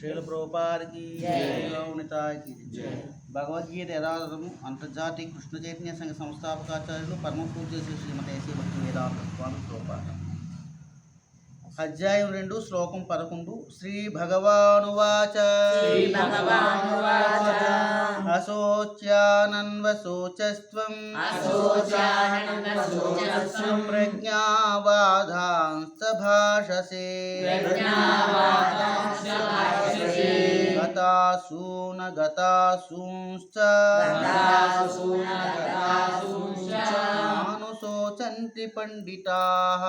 శ్రీల ప్రభుపాదికి గౌనితాకి భగవద్గీత యథాతము అంతర్జాతీయ కృష్ణ చైతన్య సంఘ సంస్థాపకాచార్యులు పరమ శ్రీ శ్రీమతి ఏసీ భక్తి వేదాంత స్వామి ప్రభుపాద. అధ్యాయం రెండు శ్లోకం పదకొండు. శ్రీ భగవానువాచ. అశోచానన్వశోచస్త్వం ప్రజ్ఞావాదాంస్త భాషసే. ప్రజ్ఞావాదాంశ్చ భాషసే. గతాసూన గతాసూంశ్చ. నానుశోచంతి పండితాః.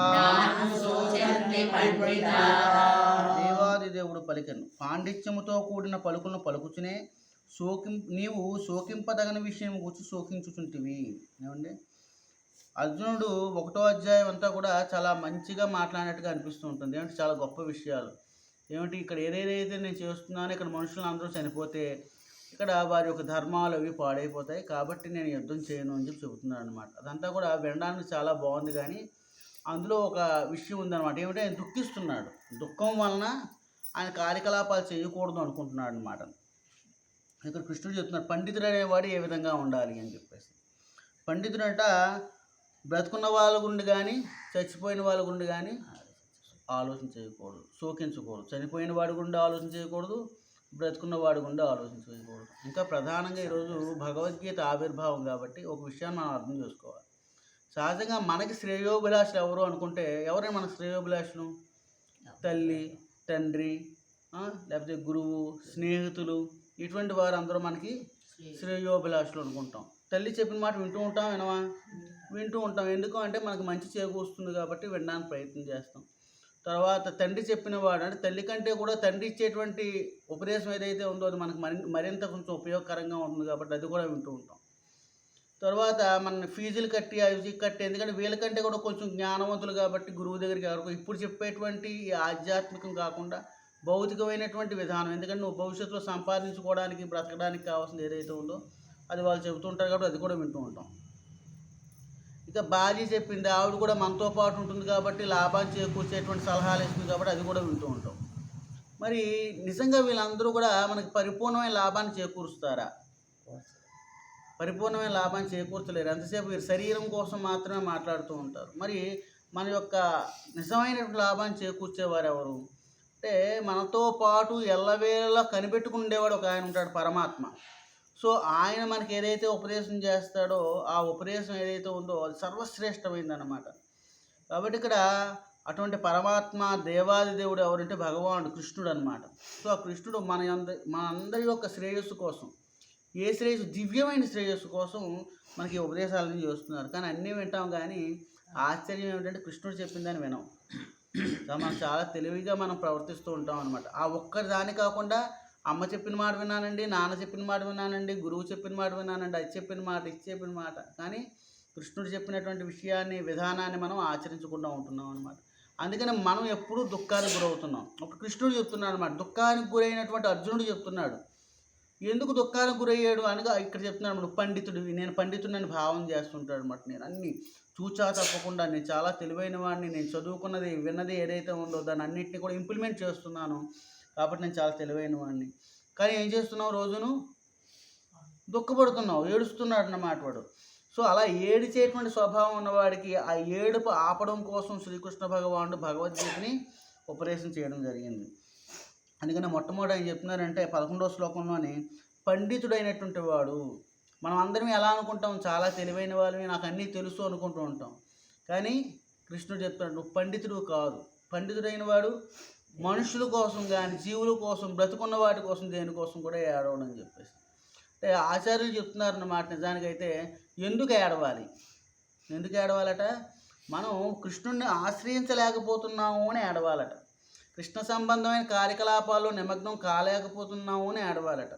దేవాది దేవుడు పలికెను. పాండిత్యముతో కూడిన పలుకులను పలుకుచునే శోకిం నీవు శోకింపదగని విషయం గురించి శోకించుచుంటివి. ఏమండి? అర్జునుడు ఒకటో అధ్యాయం అంతా కూడా చాలా మంచిగా మాట్లాడినట్టుగా అనిపిస్తూ ఉంటుంది. ఏమంటే చాలా గొప్ప విషయాలు. ఏమిటి? ఇక్కడ ఏదేదైతే నేను చేస్తున్నానో ఇక్కడ మనుషులు అందరూ చనిపోతే ఇక్కడ వారి యొక్క ధర్మాలు అవి పాడైపోతాయి. కాబట్టి నేను యుద్ధం చేయను అని చెప్పి చెబుతున్నాను అనమాట అదంతా కూడా వినడానికి చాలా బాగుంది. కానీ అందులో ఒక విషయం ఉందన్నమాట. ఏమిటంటే ఆయన దుఃఖిస్తున్నాడు. దుఃఖం వలన ఆయన కార్యకలాపాలు చేయకూడదు అనుకుంటున్నాడు అనమాట ఇక్కడ కృష్ణుడు చెప్తున్నాడు పండితుడు అనేవాడు ఏ విధంగా ఉండాలి? అని చెప్పేసి. పండితుడు అంట బ్రతుకున్న వాళ్ళ గుండి కానీ చచ్చిపోయిన వాళ్ళ గుండి కానీ ఆలోచన చేయకూడదు శోకించకూడదు. చనిపోయిన వాడి గుండా ఆలోచన చేయకూడదు బ్రతుకున్న వాడు గుండా ఆలోచన చేయకూడదు ఇంకా ప్రధానంగా ఈరోజు భగవద్గీత ఆవిర్భావం కాబట్టి ఒక విషయాన్ని మనం అర్థం చేసుకోవాలి. సహజంగా మనకి శ్రేయోభిలాషులు ఎవరు అనుకుంటే ఎవరైనా మన శ్రేయోభిలాషులు? తల్లి తండ్రి లేకపోతే గురువు స్నేహితులు ఇటువంటి వారు అందరూ మనకి శ్రేయోభిలాషులు అనుకుంటాం. తల్లి చెప్పిన మాట వింటూ ఉంటాం వినవా? వింటూ ఉంటాం. ఎందుకు? అంటే మనకు మంచి చేకూరుస్తుంది కాబట్టి వినడానికి ప్రయత్నం చేస్తాం. తర్వాత తండ్రి చెప్పిన వాడు అంటే తల్లి కంటే కూడా తండ్రి ఇచ్చేటువంటి ఉపదేశం ఏదైతే ఉందో అది మనకు మరి మరింత కొంచెం ఉపయోగకరంగా ఉంటుంది కాబట్టి అది కూడా వింటూ ఉంటాం. తర్వాత మన ఫీజులు కట్టి అవి కట్టి ఎందుకంటే వీళ్ళకంటే కూడా కొంచెం జ్ఞానవంతులు కాబట్టి గురువు దగ్గరికి ఎవరికి ఇప్పుడు చెప్పేటువంటి ఆధ్యాత్మికం కాకుండా భౌతికమైనటువంటి విధానం ఎందుకంటే నువ్వు భవిష్యత్తులో సంపాదించుకోవడానికి బ్రతకడానికి కావాల్సింది ఏదైతే ఉందో అది వాళ్ళు చెబుతుంటారు కాబట్టి అది కూడా వింటూ ఉంటాం. ఇక భార్య చెప్పింది ఆవిడ కూడా మనతో పాటు ఉంటుంది కాబట్టి లాభాన్ని చేకూర్చేటువంటి సలహాలు ఇస్తుంది కాబట్టి అది కూడా వింటూ ఉంటాం. మరి నిజంగా వీళ్ళందరూ కూడా మనకి పరిపూర్ణమైన లాభాన్ని చేకూరుస్తారా? పరిపూర్ణమైన లాభాన్ని చేకూర్చలేరు. ఎంతసేపు వీరు శరీరం కోసం మాత్రమే మాట్లాడుతూ ఉంటారు. మరి మన యొక్క నిజమైనటువంటి లాభాన్ని చేకూర్చేవారు ఎవరు? అంటే మనతో పాటు ఎల్లవేళలా కనిపెట్టుకుండేవాడు ఒక ఆయన ఉంటాడు పరమాత్మ. సో ఆయన మనకి ఏదైతే ఉపదేశం చేస్తాడో ఆ ఉపదేశం ఏదైతే ఉందో అది సర్వశ్రేష్టమైందన్నమాట. కాబట్టి ఇక్కడ అటువంటి పరమాత్మ దేవాది దేవుడు ఎవరంటే భగవానుడు కృష్ణుడు అనమాట సో ఆ కృష్ణుడు మన మన అందరి యొక్క శ్రేయస్సు కోసం ఏ శ్రేయస్సు దివ్యమైన శ్రేయస్సు కోసం మనకి ఉపదేశాలను చేస్తున్నారు. కానీ అన్నీ వింటాం కానీ ఆశ్చర్యం ఏమిటంటే కృష్ణుడు చెప్పిందని వినం. మనం చాలా తెలివిగా మనం ప్రవర్తిస్తూ ఉంటాం అనమాట ఆ ఒక్కరి దాని కాకుండా అమ్మ చెప్పిన మాట విన్నానండి నాన్న చెప్పిన మాట విన్నానండి గురువు చెప్పిన మాట విన్నానండి అది చెప్పిన మాట ఇది చెప్పిన మాట. కానీ కృష్ణుడు చెప్పినటువంటి విషయాన్ని విధానాన్ని మనం ఆచరించకుండా ఉంటున్నాం అనమాట అందుకని మనం ఎప్పుడూ దుఃఖానికి గురవుతున్నాం. ఒక కృష్ణుడు చెప్తున్నాడు అనమాట దుఃఖానికి గురైనటువంటి అర్జునుడు చెప్తున్నాడు. ఎందుకు దుఃఖానికి గురయ్యాడు? అనగా ఇక్కడ చెప్తున్నాడు అనమాట పండితుడు నేను పండితుడిని భావం చేస్తుంటాడు అనమాట నేను. అన్ని చూచా తప్పకుండా నేను చాలా తెలివైన వాడిని నేను చదువుకున్నది విన్నది ఏదైతే ఉందో దాన్ని అన్నింటినీ కూడా ఇంప్లిమెంట్ చేస్తున్నాను. కాబట్టి నేను చాలా తెలివైన వాడిని కానీ ఏం చేస్తున్నావు రోజును? దుఃఖపడుతున్నావు ఏడుస్తున్నాడు అన్నమాట వాడు. సో అలా ఏడిచేటువంటి స్వభావం ఉన్నవాడికి ఆ ఏడుపు ఆపడం కోసం శ్రీకృష్ణ భగవానుడు భగవద్గీతని ఉపదేశం చేయడం జరిగింది. అందుకని మొట్టమొదటి ఆయన చెప్తున్నారంటే పదకొండవ శ్లోకంలోని పండితుడైనటువంటి వాడు మనం అందరం ఎలా అనుకుంటాం? చాలా తెలివైన వాళ్ళని నాకు అన్నీ తెలుసు అనుకుంటూ ఉంటాం. కానీ కృష్ణుడు చెప్తున్నాడు నువ్వు పండితుడు కాదు. పండితుడైన వాడు మనుషుల కోసం కానీ జీవుల కోసం బ్రతుకున్న వాటి కోసం దేనికోసం కూడా ఏడవడం అని చెప్పేసి. అంటే ఆచార్యులు చెప్తున్నారన్నమాట నిజానికైతే ఎందుకు ఏడవాలి? ఎందుకు ఏడవాలట? మనం కృష్ణుణ్ణి ఆశ్రయించలేకపోతున్నాము అని ఏడవాలట. కృష్ణ సంబంధమైన కార్యకలాపాల్లో నిమగ్నం కాలేకపోతున్నాము అని ఏడవాలట.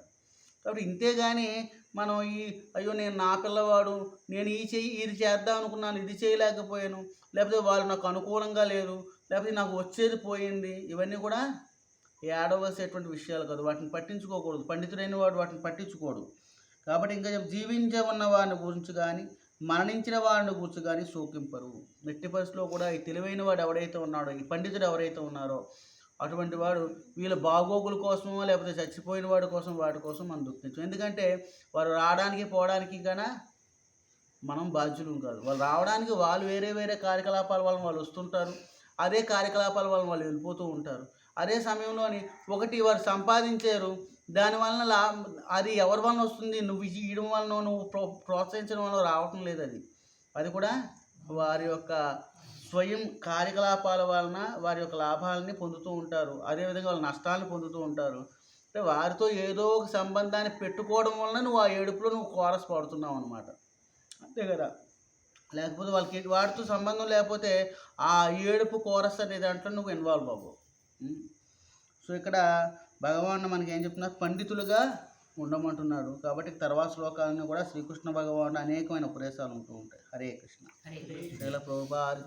కాబట్టి ఇంతే కానీ మనం ఈ అయ్యో నేను నా పిల్లవాడు నేను ఈ చెయ్యి ఇది చేద్దాం అనుకున్నాను ఇది చేయలేకపోయాను లేకపోతే వాళ్ళు నాకు అనుకూలంగా లేరు లేకపోతే నాకు వచ్చేది పోయింది. ఇవన్నీ కూడా ఏడవలసేటువంటి విషయాలు కాదు. వాటిని పట్టించుకోకూడదు. పండితుడైన వాడు వాటిని పట్టించుకోడు. కాబట్టి ఇంకా జీవించే ఉన్న వారిని గురించి కానీ మరణించిన వారిని గురించి కానీ సోకింపరు ఎట్టి పరిస్థితిలో కూడా ఈ తెలివైన వాడు ఎవడైతే ఉన్నాడో ఈ పండితుడు ఎవరైతే ఉన్నారో అటువంటి వాడు వీళ్ళ బాగోగుల కోసమో లేకపోతే చచ్చిపోయిన వాడి కోసం వాడి కోసం మనం దుఃఖించం. ఎందుకంటే వారు రావడానికి పోవడానికి కన్నా మనం బాధ్యులం కాదు. వాళ్ళు రావడానికి వాళ్ళు వేరే వేరే కార్యకలాపాల వల్ల వాళ్ళు వస్తుంటారు. అదే కార్యకలాపాల వల్ల వాళ్ళు వెళ్ళిపోతూ ఉంటారు. అదే సమయంలోని ఒకటి వారు సంపాదించారు. దానివలన లా అది ఎవరి వలన వస్తుంది? నువ్వు ఇవ్వడం వలన నువ్వు ప్రో ప్రోత్సహించడం వలన రావటం లేదు అది. అది కూడా వారి యొక్క స్వయం కార్యకలాపాల వలన వారి యొక్క లాభాలని పొందుతూ ఉంటారు. అదేవిధంగా వాళ్ళ నష్టాలను పొందుతూ ఉంటారు. అంటే వారితో ఏదో ఒక సంబంధాన్ని పెట్టుకోవడం వలన నువ్వు ఆ ఏడుపులో నువ్వు కోరస్ పడుతున్నావు అనమాట అంతే కదా? లేకపోతే వాళ్ళకి వాటితో సంబంధం లేకపోతే ఆ ఏడుపు కోరస్ అనే దాంట్లో నువ్వు ఇన్వాల్వ్ అవ్వవు? సో ఇక్కడ భగవాన్ మనకి ఏం చెప్తున్నారు? పండితులుగా ఉండమంటున్నాడు. కాబట్టి తర్వాత శ్లోకాలను కూడా శ్రీకృష్ణ భగవానుడు అనేకమైన ఉపదేశాలు ఉంటూ ఉంటాయి. హరే కృష్ణ. హరే కృష్ణ. శైల ప్రభుపాద